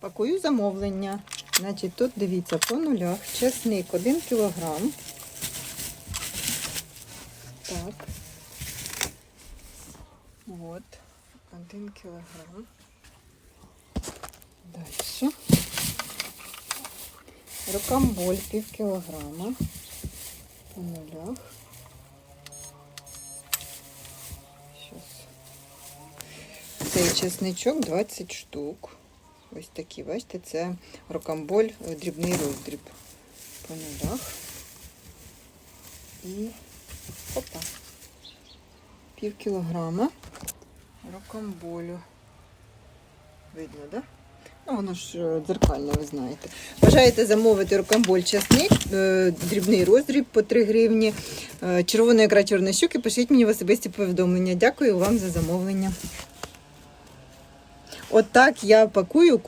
Пакую замовлення. Значить, тут дивіться по нулях. Чесник 1 кілограм. Так. От. 1 кілограм. Дальше. Рукамболь пів кілограма. По нулях. Щас. Цей чесничок 20 штук. Ось такі, бачите, це рокамболь, е, дрібний роздріб по нулях. І опа. Пів кілограма рокамболю. Видно, так? Да? Ну, воно ж е, дзеркальне, ви знаєте. Бажаєте замовити рокамболь часник, е, дрібний роздріб по 3 гривні, червона ікра чорної щуки, пишіть мені в особисті повідомлення. Дякую вам за замовлення. Отак я пакую